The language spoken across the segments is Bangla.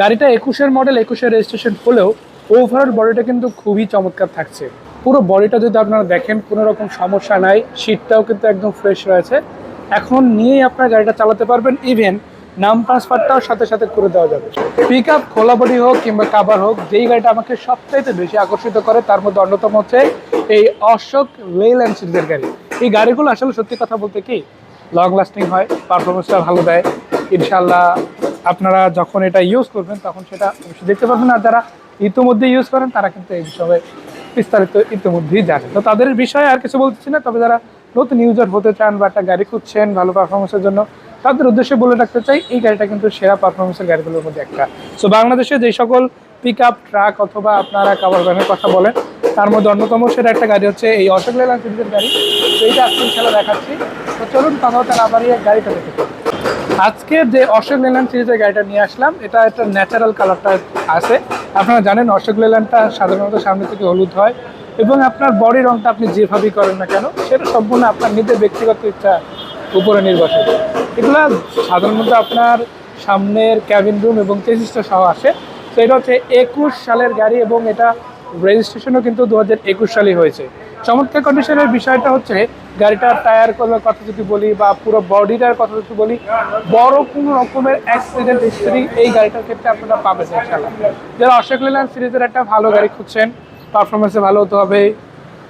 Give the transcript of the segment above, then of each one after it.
গাড়িটা একুশের মডেল একুশের রেজিস্ট্রেশন হলেও ওভারঅল বডিটা কিন্তু খুবই চমৎকার থাকছে। পুরো বডিটা যদি আপনারা দেখেন, কোনো রকম সমস্যা নাই সিটটাও কিন্তু একদম ফ্রেশ রয়েছে। এখন নিয়েই আপনার গাড়িটা চালাতে পারবেন ইভেন নাম ট্রান্সফারটাও সাথে সাথে করে দেওয়া যাবে। পিক আপ খোলা বডি হোক কিংবা কাবার হোক, যেই গাড়িটা আমাকে সবচাইতে বেশি আকর্ষিত করে, তার মধ্যে অন্যতম হচ্ছে এই অশোক লেল্যান্ড সিরিজের গাড়ি। এই গাড়িগুলো আসলে সত্যি কথা বলতে কি লং লাস্টিং হয় পারফরমেন্সটা ভালো দেয় ইনশাল্লাহ আপনারা যখন এটা ইউজ করবেন, তখন সেটা অবশ্যই দেখতে পাবেন আর যারা ইতিমধ্যে ইউজ করেন, তারা কিন্তু এই বিষয়ে বিস্তারিত ইতিমধ্যেই জানে তো তাদের বিষয়ে আর কিছু বলতেছি না, তবে যারা নতুন ইউজার হতে চান বা একটা গাড়ি খুঁজছেন ভালো পারফরমেন্সের জন্য, তাদের উদ্দেশ্যে বলে রাখতে চাই, এই গাড়িটা কিন্তু সেরা পারফরমেন্সের গাড়িগুলোর মধ্যে একটা। সো বাংলাদেশে যে সকল পিক আপ ট্রাক অথবা আপনারা কাবার ভ্যানের কথা বলেন, তার মধ্যে অন্যতম সেটা একটা গাড়ি হচ্ছে এই অশোক লেলান সিরিজের গাড়ি। তো এইটা আজকে খেলা দেখাচ্ছি। তো চলুন কথা হতে না বাড়িয়ে গাড়িটা দেখে ফেলি। আজকে যে অশোক লেল্যান্ড সিরিজের গাড়িটা নিয়ে আসলাম, এটা একটা ন্যাচারাল কালারটা আছে। আপনারা জানেন অশোক লেল্যান্ডটা সাধারণত সামনে থেকে হলুদ হয় এবং আপনার বডি রংটা আপনি যেভাবেই করেন না কেন, সেটা সম্পূর্ণ আপনার নিজের ব্যক্তিগত ইচ্ছা উপরে নির্ভরশীল। এগুলো সাধারণত আপনার সামনের ক্যাবিন রুম এবং তেজিসটা সহ আসে। তো এটা হচ্ছে একুশ সালের গাড়ি এবং এটা রেজিস্ট্রেশনও কিন্তু দু হাজার একুশ সালে হয়েছে। চমৎকার কন্ডিশনের বিষয়টা হচ্ছে গাড়িটার টায়ার কথা যদি বলি বা পুরো বডিটার কথা যদি বলি, বড় কোনো রকমের অ্যাক্সিডেন্ট হিস্ট্রি এই গাড়িটার ক্ষেত্রে আপনারা পাবেন ইনশাল্লাহ যারা অশোক লেল্যান্ড সিরিজের একটা ভালো গাড়ি খুঁজছেন পারফরমেন্সে ভালো হতে হবে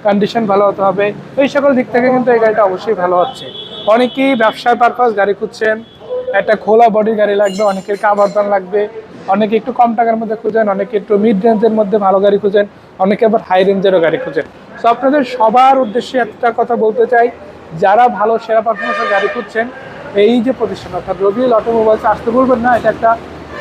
কন্ডিশন ভালো হতে হবে, এই সকল দিক থেকে কিন্তু এই গাড়িটা অবশ্যই ভালো হচ্ছে। অনেকেই ব্যবসার পারপাস গাড়ি খুঁজছেন, একটা খোলা বডি গাড়ি লাগবে, অনেকের কাবারদান লাগবে, অনেকে একটু কম টাকার মধ্যে খুঁজেন, অনেকে একটু মিড রেঞ্জের মধ্যে ভালো গাড়ি খুঁজেন, অনেকে আবার হাই রেঞ্জেরও গাড়ি খুঁজেন। তো আপনাদের সবার উদ্দেশ্যে একটা কথা বলতে চাই। যারা ভালো সেরা পারফরমেন্সের গাড়ি খুঁজছেন, এই যে প্রতিষ্ঠান অর্থাৎ রবিউল অটোমোবাইলস আসতে বলবেন না, এটা একটা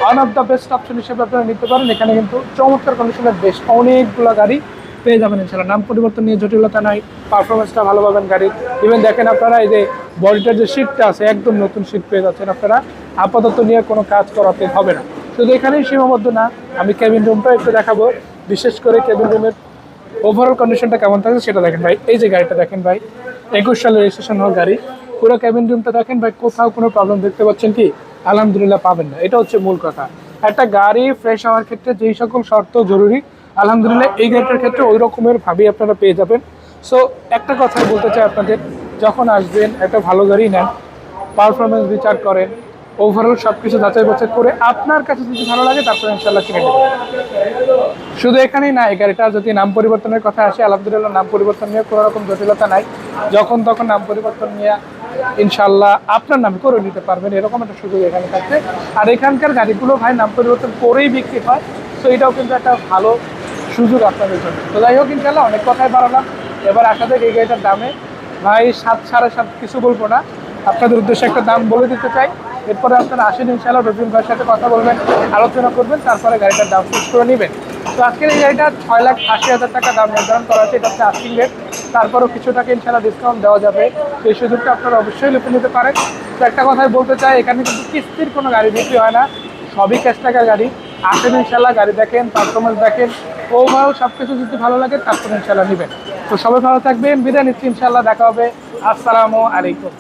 one of the best option হিসেবে আপনারা নিতে পারেন। এখানে কিন্তু চমৎকার কন্ডিশনের বেশ অনেকগুলো গাড়ি পেয়ে যাবেন ইনশাল্লাহ নাম পরিবর্তন নিয়ে জটিলতা নাই পারফরমেন্সটা ভালো পাবেন গাড়ির। ইভেন দেখেন আপনারা এই যে বডিটার যে সিটটা আছে, একদম নতুন সিট পেয়ে যাচ্ছেন আপনারা। আপাতত নিয়ে কোনো কাজ করাতে হবে না। শুধু এখানেই সীমাবদ্ধ না, আমি কেবিন রুমটা একটু দেখাবো। বিশেষ করে কেবিন রুমের ওভারঅল কন্ডিশনটা কেমন থাকে সেটা দেখেন ভাই। এই যে গাড়িটা দেখেন ভাই, একুশ সালের রেজিস্ট্রেশন হওয়া গাড়ি। পুরো কেবিন রুমটা দেখেন ভাই, কোথাও কোনো প্রবলেম দেখতে পাচ্ছেন কি? আলহামদুলিল্লাহ পাবেন না। এটা হচ্ছে মূল কথা। একটা গাড়ি ফ্রেশ হওয়ার ক্ষেত্রে যেই সকল শর্ত জরুরি, আলহামদুলিল্লাহ এই গাড়িটার ক্ষেত্রে ওই রকমের ভাবেই আপনারা পেয়ে যাবেন। সো একটা কথা বলতে চাই আপনাদের, যখন আসবেন, একটা ভালো গাড়ি নেন পারফরমেন্স বিচার করেন ওভারঅল সব কিছু যাচাই বাছাই করে আপনার কাছে যদি ভালো লাগে, তারপরে ইনশাল্লাহ কিনে নেবেন শুধু এখানেই না, এই গাড়িটা যদি নাম পরিবর্তনের কথা আসে, আলহামদুলিল্লাহ নাম পরিবর্তন নিয়ে কোনো রকম জটিলতা নাই। যখন তখন নাম পরিবর্তন নিয়ে ইনশাল্লাহ আপনার নামে করে নিতে পারবেন। এরকম একটা সুযোগ এখানে থাকছে। আর এখানকার গাড়িগুলো ভাই নাম পরিবর্তন করেই বিক্রি হয়। তো এটাও কিন্তু একটা ভালো সুযোগ আপনাদের জন্য। তো যাই হোক ইনশাল্লাহ অনেক কথাই বাড়ালাম। এবার আশা যাক এই গাড়িটার দামে ভাই সাত, সাড়ে সাত কিছু বলব না। আপনাদের উদ্দেশ্যে একটা দাম বলে দিতে চাই। এরপরে আপনারা আসেন ইনশাল্লাহ রবিন ভাইয়ের সাথে কথা বলবেন, আলোচনা করবেন, তারপরে গাড়িটার দাম ফিক্স করে নেবেন। তো আজকের এই গাড়িটা ছয় লাখ আশি হাজার টাকা দাম নির্ধারণ করা আছে এটা হচ্ছে আস্কিং রেট তারপরেও কিছু টাকা ইনশাল্লাহ ডিসকাউন্ট দেওয়া যাবে। সেই সুযোগটা আপনারা অবশ্যই লুপে নিতে পারেন। তো একটা কথাই বলতে চাই, এখানে কিন্তু কিস্তির কোনো গাড়ি বিক্রি হয় না, সবই ক্যাশ টাকার গাড়ি। আসেন ইনশাল্লাহ গাড়ি দেখেন পারফরমেন্স দেখেন ওভারঅল সব কিছু যদি ভালো লাগে তারপরে ইনশাল্লাহ নেবেন। তো সবাই ভালো থাকবেন, বিদায় নিচ্ছি ইনশাল্লাহ দেখা হবে। আসসালামু আলাইকুম।